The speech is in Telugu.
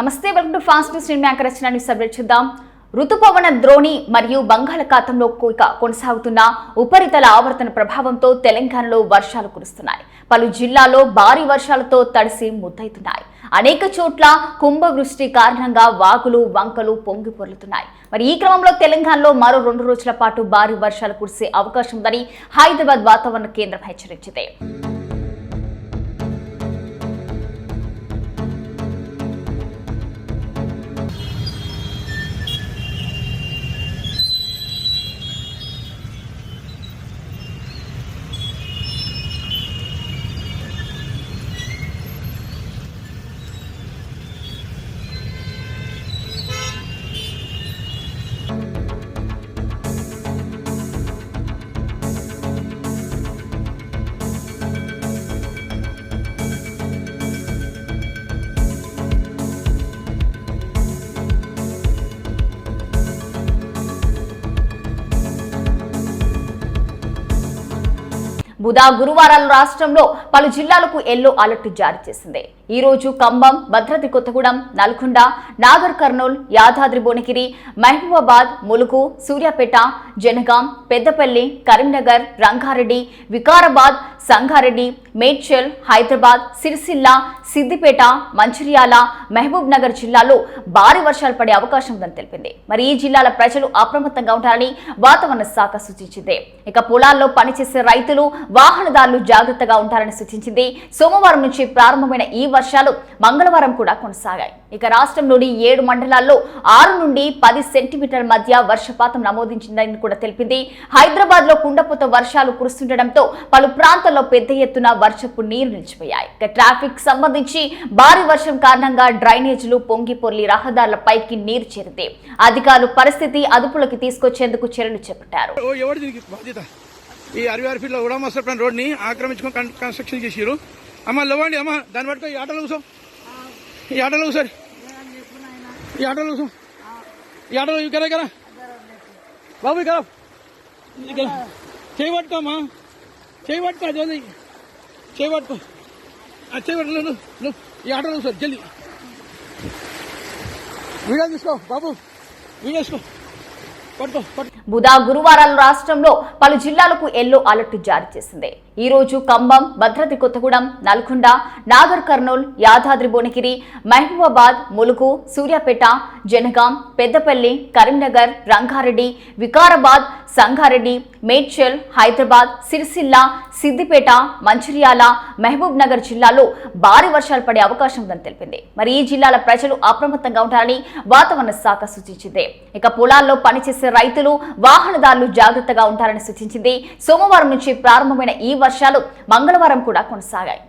నమస్తే వెల్కమ్ టు ఫాస్ట్ న్యూస్. నేను మ్యాంకర్ రచన. న్యూస్ అప్డేట్ చూద్దాం. రుతుపవన ద్రోణి మరియు బంగాళాఖాతంలో ఇక కొనసాగుతున్న ఉపరితల ఆవర్తన ప్రభావంతో తెలంగాణలో వర్షాలు కురుస్తున్నాయి. పలు జిల్లాల్లో భారీ వర్షాలతో తడిసి ముద్దవుతున్నాయి అనేక చోట్ల కుంభవృష్టి కారణంగా వాగులు వంకలు పొంగి పొర్లుతున్నాయి. మరి ఈ క్రమంలో తెలంగాణలో మరో రెండు రోజుల పాటు భారీ వర్షాలు కురిసే అవకాశం ఉందని హైదరాబాద్ వాతావరణ కేంద్రం హెచ్చరించింది. బుధ గురువారాలు రాష్ట్రంలో పలు జిల్లాలకు ఎల్లో అలర్ట్ జారీ చేసింది. ఈ రోజు కంబం భద్రాద్రి కొత్తగూడెం నల్గొండ నాగర్ కర్నూల్ యాదాద్రి భువనగిరి మహబూబాబాద్ ములుగు సూర్యాపేట జనగాం పెద్దపల్లి కరీంనగర్ రంగారెడ్డి వికారాబాద్ సంగారెడ్డి మేడ్చల్ హైదరాబాద్ సిరిసిల్ల సిద్దిపేట మంచిర్యాల మహబూబ్ నగర్ జిల్లాలో భారీ వర్షాలు పడే అవకాశం ఉందని తెలిపింది. మరి ఈ జిల్లాల ప్రజలు అప్రమత్తంగా ఉండాలని వాతావరణ శాఖ సూచించింది. ఇక పొలాల్లో పనిచేసే రైతులు వాహనదారులు జాగ్రత్తగా ఉంటారని సూచించింది. సోమవారం నుంచి ప్రారంభమైన ఈ వర్షాలు మంగళవారం కూడా కొనసాగాయి. ఇక రాష్ట్రంలోని ఏడు మండలాల్లో ఆరు నుండి పది సెంటీమీటర్ల మధ్య వర్షపాతం నమోదించిందని కూడా తెలిపింది. హైదరాబాద్లో కుండపోత వర్షాలు కురుస్తుండటంతో పలు ప్రాంతాల్లో పెద్ద ఎత్తున వర్షపు నీరు నిలిచిపోయాయి. ఇక ట్రాఫిక్ సంబంధించి భారీ వర్షం కారణంగా డ్రైనేజీలు పొంగి పొర్లి రహదారులపైకి నీరు చేరింది. అధికారులు పరిస్థితి అదుపులోకి తీసుకొచ్చేందుకు చర్యలు చేపట్టారు. ఈ అరవై ఆరు ఫీట్ల ఉడా మాస్టర్ ప్లాన్ రోడ్ని ఆక్రమించుకొని కన్స్ట్రక్షన్ చేసారు అమ్మ లేవండి అమ్మ దాన్ని పట్టుకో ఈ ఆటోలో కూర్చో. ఈ ఆటోలో కూర్చోరి ఈ ఆటోలో కూర్చో. ఈ ఆటోలో ఇక్కడ కదా బాబు ఇక్కడ ఇక్కడ చేయి పట్టుకో అమ్మా. చేయి పట్టుకో జల్దీ. చేయి పట్టుకో. చేయి పట్టుకో నువ్వు ఈ ఆటోలో కూసారు జల్ది. వీడియో తీసుకో బాబు. వీడియో తీసుకో. బుధ గురువారాలు రాష్ట్రంలో పలు జిల్లాలకు ఎల్లో అలర్ట్ జారీ చేసింది. ఈ రోజు కంబం భద్రాద్రి కొత్తగూడెం నల్గొండ నాగర్ కర్నూల్ యాదాద్రి భువనగిరి మహబూబాబాద్ ములుగు సూర్యాపేట జనగాం పెద్దపల్లి కరీంనగర్ రంగారెడ్డి వికారాబాద్ సంగారెడ్డి మేడ్చల్ హైదరాబాద్ సిరిసిల్ల సిద్దిపేట మంచిర్యాల మహబూబ్ నగర్ జిల్లాలో భారీ వర్షాలు పడే అవకాశం ఉందని తెలిపింది. మరి ఈ జిల్లాల ప్రజలు అప్రమత్తంగా ఉండాలని వాతావరణ శాఖ సూచించింది. ఇక పొలాల్లో పనిచేసే రైతులు వాహనదారులు జాగ్రత్తగా ఉంటారని సూచించింది. సోమవారం నుంచి ప్రారంభమైన ఈ వర్షాలు మంగళవారం కూడా కొనసాగాయి.